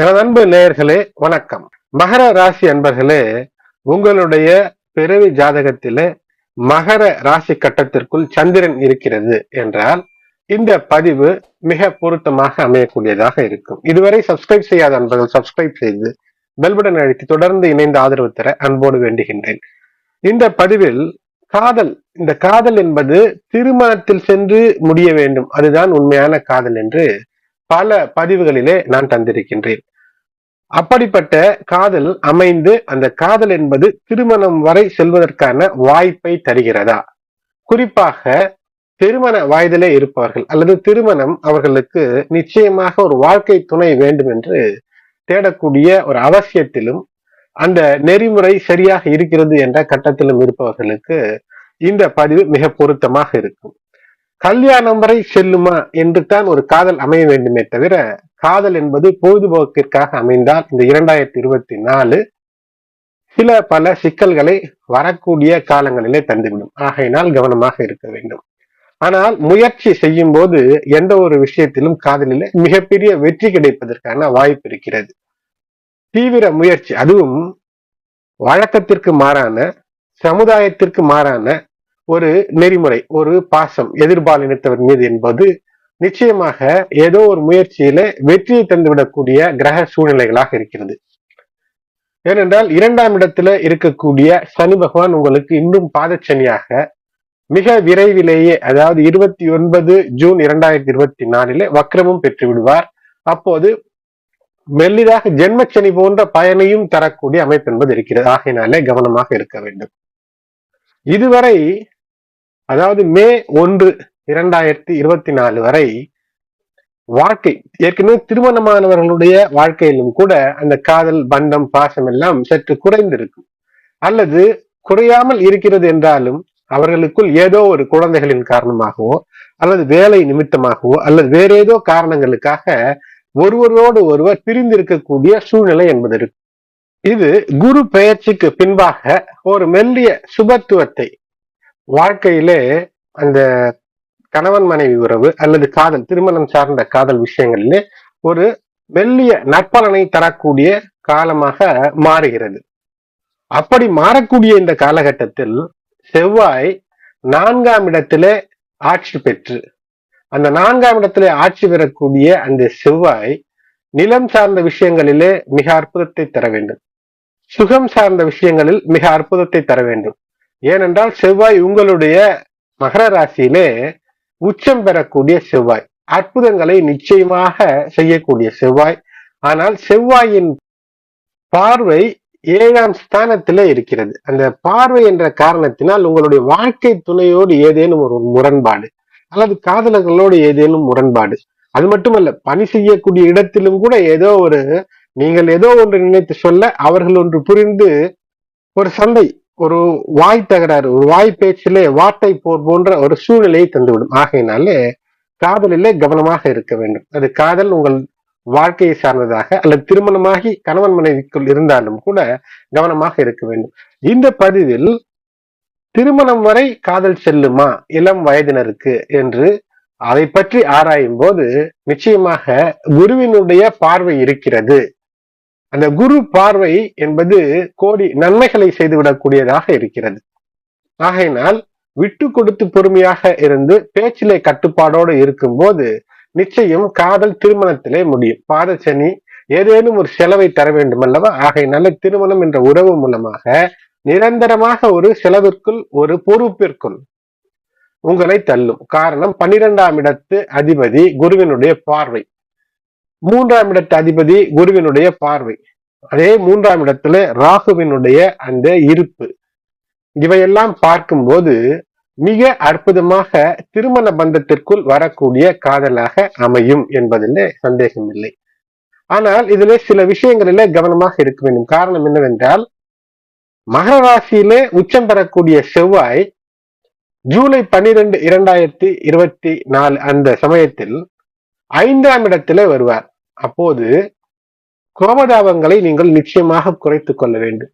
எனது அன்பு நேயர்களே வணக்கம். மகர ராசி அன்பர்களே உங்களுடைய பிறவி ஜாதகத்திலே மகர ராசி கட்டத்திற்குள் சந்திரன் இருக்கிறது என்றால் இந்த பதிவு மிக பொருத்தமாக அமையக்கூடியதாக இருக்கும். இதுவரை சப்ஸ்கிரைப் செய்யாத அன்பர்கள் சப்ஸ்கிரைப் செய்து பெல்படன் அழைத்து தொடர்ந்து இணைந்து ஆதரவு தர அன்போடு வேண்டுகின்றேன். இந்த பதிவில் காதல் இந்த காதல் என்பது திருமணத்தில் சென்று முடிய வேண்டும். அதுதான் உண்மையான காதல் என்று பல பதிவுகளிலே நான் தந்திருக்கின்றேன். அப்படிப்பட்ட காதல் அமைந்து அந்த காதல் என்பது திருமணம் வரை செல்வதற்கான வாய்ப்பை தருகிறதா? குறிப்பாக திருமண வயதிலே இருப்பார்கள் அல்லது திருமணம் அவர்களுக்கு நிச்சயமாக ஒரு வாழ்க்கை துணை வேண்டும் என்று தேடக்கூடிய ஒரு அவசியத்திலும் அந்த நெறிமுறை சரியாக இருக்கிறது என்ற கட்டத்திலும் இருப்பவர்களுக்கு இந்த பதிவு மிக பொருத்தமாக இருக்கும். கல்யாணம் வரை செல்லுமா என்று தான் ஒரு காதல் அமைய வேண்டுமே தவிர காதல் என்பது பொழுதுபோக்கிற்காக அமைந்தால் இந்த இரண்டாயிரத்தி இருபத்தி நாலு சில பல சிக்கல்களை வரக்கூடிய காலங்களிலே தந்துவிடும். ஆகையினால் கவனமாக இருக்க வேண்டும். ஆனால் முயற்சி செய்யும் போது எந்த ஒரு விஷயத்திலும் காதலிலே மிகப்பெரிய வெற்றி கிடைப்பதற்கான வாய்ப்பு இருக்கிறது. தீவிர முயற்சி அதுவும் வழக்கத்திற்கு மாறான சமுதாயத்திற்கு மாறான ஒரு நெறிமுறை ஒரு பாசம் எதிர்பாலினத்தவர் மீது என்பது நிச்சயமாக ஏதோ ஒரு முயற்சியில வெற்றியை தந்துவிடக்கூடிய கிரக சூழ்நிலைகளாக இருக்கிறது. ஏனென்றால் இரண்டாம் இடத்துல இருக்கக்கூடிய சனி பகவான் உங்களுக்கு இன்னும் பாதச்சனியாக மிக விரைவிலேயே அதாவது இருபத்தி ஒன்பது ஜூன் இரண்டாயிரத்தி இருபத்தி நாலில வக்ரமும் பெற்று விடுவார் அப்போது மெல்லிதாக ஜென்மச்சனி போன்ற பயனையும் தரக்கூடிய அமைப்பு என்பது இருக்கிறது. ஆகையினாலே கவனமாக இருக்க வேண்டும். இதுவரை அதாவது மே ஒன்று இரண்டாயிரத்தி இருபத்தி நாலு வரை வாழ்க்கை ஏற்கனவே திருமணமானவர்களுடைய வாழ்க்கையிலும் கூட அந்த காதல் பந்தம் பாசம் எல்லாம் சற்று குறைந்திருக்கும். அல்லது குறையாமல் இருக்கிறது என்றாலும் அவர்களுக்குள் ஏதோ ஒரு குழந்தைகளின் காரணமாகவோ அல்லது வேலை நிமித்தமாகவோ அல்லது வேற ஏதோ காரணங்களுக்காக ஒருவரோடு ஒருவர் பிரிந்திருக்கக்கூடிய சூழ்நிலை என்பது இருக்கு. இது குரு பெயர்ச்சிக்கு பின்பாக ஒரு மெல்லிய சுபத்துவத்தை வாழ்க்கையிலே அந்த கணவன் மனைவி உறவு அல்லது காதல் திருமணம் சார்ந்த காதல் விஷயங்களிலே ஒரு மெல்லிய நற்பலனை தரக்கூடிய காலமாக மாறுகிறது. அப்படி மாறக்கூடிய இந்த காலகட்டத்தில் செவ்வாய் நான்காம் இடத்திலே ஆட்சி பெற்று அந்த நான்காம் இடத்திலே ஆட்சி பெறக்கூடிய அந்த செவ்வாய் நிலம் சார்ந்த விஷயங்களிலே மிக அற்புதத்தை தர வேண்டும். சுகம் சார்ந்த விஷயங்களில் மிக அற்புதத்தை தர வேண்டும். ஏனென்றால் செவ்வாய் உங்களுடைய மகர ராசியிலே உச்சம் பெறக்கூடிய செவ்வாய். அற்புதங்களை நிச்சயமாக செய்யக்கூடிய செவ்வாய். ஆனால் செவ்வாயின் பார்வை ஏழாம் ஸ்தானத்திலே இருக்கிறது. அந்த பார்வை என்ற காரணத்தினால் உங்களுடைய வாழ்க்கை துணையோடு ஏதேனும் ஒரு முரண்பாடு அல்லது காதலர்களோடு ஏதேனும் முரண்பாடு. அது மட்டுமல்ல பணி செய்யக்கூடிய இடத்திலும் கூட ஏதோ ஒரு நீங்கள் ஏதோ ஒன்று நினைத்து சொல்ல அவர்கள் ஒன்று புரிந்து ஒரு சண்டை ஒரு வாய் தகராறு ஒரு வாய் பேச்சிலே வாட்டை போர் போன்ற ஒரு சூழ்நிலையை தந்துவிடும். ஆகையினாலே காதலிலே கவனமாக இருக்க வேண்டும். அது காதல் உங்கள் வாழ்க்கையை சார்ந்ததாக அல்லது திருமணமாகி கணவன் மனைவிக்குள் இருந்தாலும் கூட கவனமாக இருக்க வேண்டும். இந்த பதிவில் திருமணம் வரை காதல் செல்லுமா? இளம் வயதினருக்கு என்று அதை பற்றி ஆராயும் போது நிச்சயமாக குருவினுடைய பார்வை இருக்கிறது. அந்த குரு பார்வை என்பது கோடி நன்மைகளை செய்துவிடக்கூடியதாக இருக்கிறது. ஆகையினால் விட்டு கொடுத்து பொறுமையாக இருந்து பேச்சிலே கட்டுப்பாடோடு இருக்கும்போது நிச்சயம் காதல் திருமணத்திலே முடியும். பாதச்சனி ஏதேனும் ஒரு செலவை தர வேண்டும் அல்லவா ஆகையினால திருமணம் என்ற உறவு மூலமாக நிரந்தரமாக ஒரு செலவிற்குள் ஒரு பொறுப்பிற்குள் உங்களை தள்ளும். காரணம் பன்னிரெண்டாம் இடத்து அதிபதி குருவினுடைய பார்வை. மூன்றாம் இடத்து அதிபதி குருவினுடைய பார்வை. அதே மூன்றாம் இடத்துல ராகுவினுடைய அந்த இருப்பு. இவையெல்லாம் பார்க்கும்போது மிக அற்புதமாக திருமண பந்தத்திற்குள் வரக்கூடிய காதலாக அமையும் என்பதில் சந்தேகம் இல்லை ஆனால் இதுல சில விஷயங்களில கவனமாக இருக்க வேண்டும். காரணம் என்னவென்றால் மகர ராசியிலே உச்சம் பெறக்கூடிய செவ்வாய் ஜூலை பன்னிரெண்டு இரண்டாயிரத்தி இருபத்தி நாலு அந்த சமயத்தில் ஐந்தாம் இடத்திலே வருவார். அப்போது கோபதாபங்களை நீங்கள் நிச்சயமாக குறைத்து கொள்ள வேண்டும்.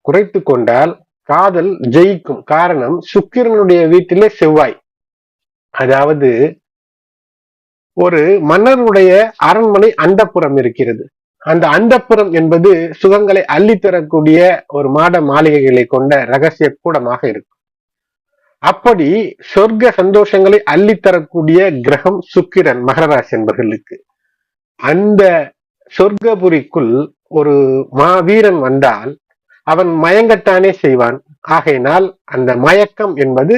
குறைத்து கொண்டால் காதல் ஜெயிக்கும் காரணம் சுக்கிரனுடைய வீட்டிலே செவ்வாய். அதாவது ஒரு மன்னருடைய அரண்மனை அந்தப்புறம் இருக்கிறது. அந்த அந்தப்புறம் என்பது சுகங்களை அள்ளி தரக்கூடிய ஒரு மாட மாளிகைகளை கொண்ட ரகசிய கூடமாக இருக்கும். அப்படி சொர்க்க சந்தோஷங்களை அள்ளித்தரக்கூடிய கிரகம் சுக்கிரன் மகராசி என்பவர்களுக்கு அந்த சொர்க்கபுரிக்குள் ஒரு மாவீரன் வந்தால் அவன் மயங்கத்தானே செய்வான். ஆகையினால் அந்த மயக்கம் என்பது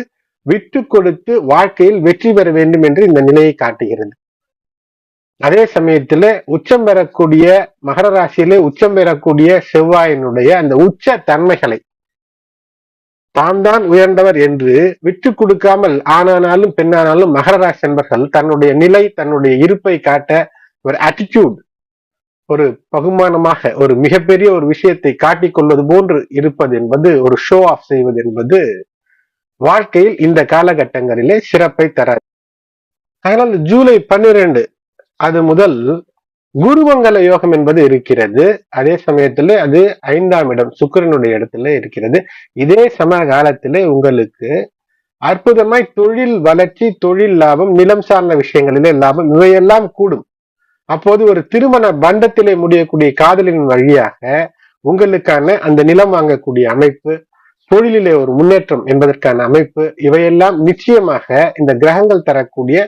விட்டு கொடுத்து வாழ்க்கையில் வெற்றி பெற வேண்டும் என்று இந்த நிலையை காட்டுகிறது. அதே சமயத்துல உச்சம் பெறக்கூடிய மகர ராசியிலே உச்சம் பெறக்கூடிய செவ்வாயினுடைய அந்த உச்ச தன்மைகளை தான் தான் உயர்ந்தவர் என்று விட்டு கொடுக்காமல் ஆனானாலும் பெண்ணானாலும் மகர ராசி என்பர்கள் தன்னுடைய நிலை தன்னுடைய இருப்பை காட்ட ஒரு ஆட்டிடியூட் ஒரு பகுமானமாக ஒரு மிகப்பெரிய ஒரு விஷயத்தை காட்டிக் கொள்வது போன்று இருப்பது என்பது ஒரு ஷோ ஆஃப் செய்வது என்பது வாழ்க்கையில் இந்த காலகட்டங்களிலே சிறப்பை தராது. அதனால் ஜூலை பன்னிரண்டு அது முதல் குருமங்கல யோகம் என்பது இருக்கிறது. அதே சமயத்துல அது ஐந்தாம் இடம் சுக்கிரனுடைய இடத்துல இருக்கிறது. இதே சம காலத்திலே உங்களுக்கு அற்புதமாய் தொழில் வளர்ச்சி தொழில் லாபம் நிலம் சார்ந்த விஷயங்களிலே லாபம் இவையெல்லாம் கூடும். அப்போது ஒரு திருமண பண்டத்திலே முடியக்கூடிய காதலின் வழியாக உங்களுக்கான அந்த நிலம் வாங்கக்கூடிய அமைப்பு தொழிலிலே ஒரு முன்னேற்றம் என்பதற்கான அமைப்பு இவையெல்லாம் நிச்சயமாக இந்த கிரகங்கள் தரக்கூடிய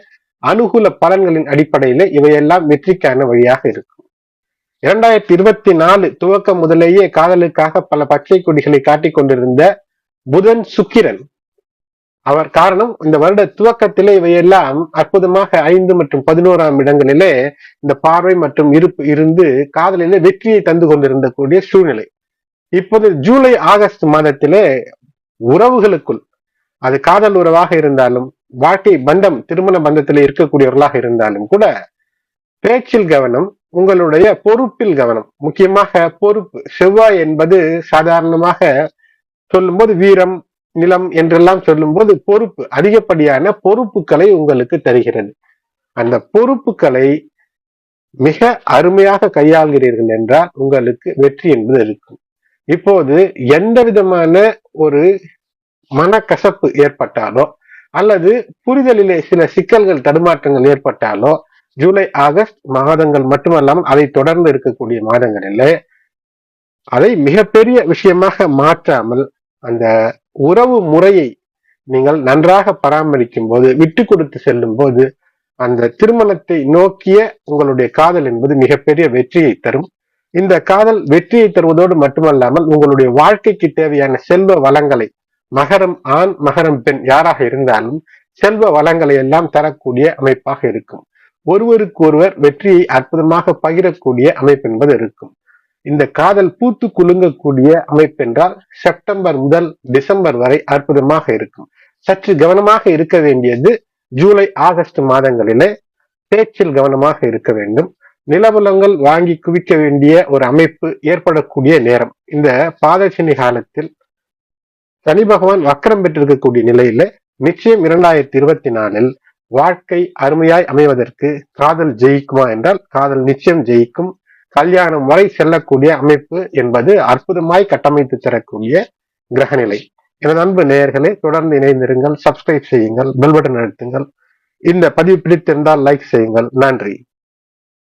அனுகூல பலன்களின் அடிப்படையில இவையெல்லாம் வெற்றிக்கான வழியாக இருக்கும். இரண்டாயிரத்தி இருபத்தி நாலு துவக்கம் முதலேயே காதலுக்காக பல பச்சை கொடிகளை காட்டிக் கொண்டிருந்த புதன் சுக்கிரன். அவர் காரணம் இந்த வருட துவக்கத்திலே இவையெல்லாம் அற்புதமாக ஐந்து மற்றும் பதினோராம் இடங்களிலே இந்த பார்வை மற்றும் இருப்பு இருந்து காதலிலே வெற்றியை தந்து கொண்டிருந்த கூடிய சூழ்நிலை. இப்போது ஜூலை ஆகஸ்ட் மாதத்திலே உறவுகளுக்குள் அது காதல் உறவாக இருந்தாலும் வாழ்க்கை பந்தம் திருமண பந்தத்தில் இருக்கக்கூடியவர்களாக இருந்தாலும் கூட பேச்சில் கவனம் உங்களுடைய பொறுப்பில் கவனம். முக்கியமாக பொறுப்பு செவ்வாய் என்பது சாதாரணமாக சொல்லும்போது வீரம் நிலம் என்றெல்லாம் சொல்லும்போது பொறுப்பு அதிகப்படியான பொறுப்புகளை உங்களுக்கு தருகிறது. அந்த பொறுப்புகளை மிக அருமையாக கையாள்கிறீர்கள் என்றால் உங்களுக்கு வெற்றி என்பது இருக்கும். இப்போது எந்த விதமான ஒரு மனக்கசப்பு ஏற்பட்டாலோ அல்லது புரிதலிலே சில சிக்கல்கள் தடுமாற்றங்கள் ஏற்பட்டாலோ ஜூலை ஆகஸ்ட் மாதங்கள் மட்டுமல்லாமல் அதை தொடர்ந்து இருக்கக்கூடிய மாதங்களிலே அதை மிகப்பெரிய விஷயமாக மாற்றாமல் அந்த உறவு முறையை நீங்கள் நன்றாக பராமரிக்கும் போது விட்டு கொடுத்து செல்லும் போது அந்த திருமணத்தை நோக்கிய உங்களுடைய காதல் என்பது மிகப்பெரிய வெற்றியை தரும். இந்த காதல் வெற்றியை தருவதோடு மட்டுமல்லாமல் உங்களுடைய வாழ்க்கைக்கு தேவையான செல்வ வளங்களை மகரம் ஆண் மகரம் பெண் யாராக இருந்தாலும் செல்வ வளங்களை எல்லாம் தரக்கூடிய அமைப்பாக இருக்கும். ஒருவருக்கு ஒருவர் வெற்றியை அற்புதமாக பகிரக்கூடிய அமைப்பு என்பது இருக்கும். இந்த காதல் பூத்து குலுங்கக்கூடிய அமைப்பு என்றால் செப்டம்பர் முதல் டிசம்பர் வரை அற்புதமாக இருக்கும். சற்று கவனமாக இருக்க வேண்டியது ஜூலை ஆகஸ்ட் மாதங்களிலே பேச்சில் கவனமாக இருக்க வேண்டும். நிலவலங்கள் வாங்கி குவிக்க வேண்டிய ஒரு அமைப்பு ஏற்படக்கூடிய நேரம். இந்த பாதசனி காலத்தில் சனி பகவான் வக்கரம் பெற்றிருக்கக்கூடிய நிலையில நிச்சயம் இரண்டாயிரத்தி இருபத்தி நாலில் வாழ்க்கை அருமையாய் அமைவதற்கு காதல் ஜெயிக்குமா என்றால் காதல் நிச்சயம் ஜெயிக்கும். கல்யாணம் வரை செல்லக்கூடிய அமைப்பு என்பது அற்புதமாய் கட்டமைத்து தரக்கூடிய கிரகநிலை. எனது அன்பு நேயர்களே தொடர்ந்து இணைந்திருங்கள் சப்ஸ்கிரைப் செய்யுங்கள் பெல் பட்டன் அழுத்துங்கள். இந்த பதிவு பிடித்திருந்தால் லைக் செய்யுங்கள். நன்றி.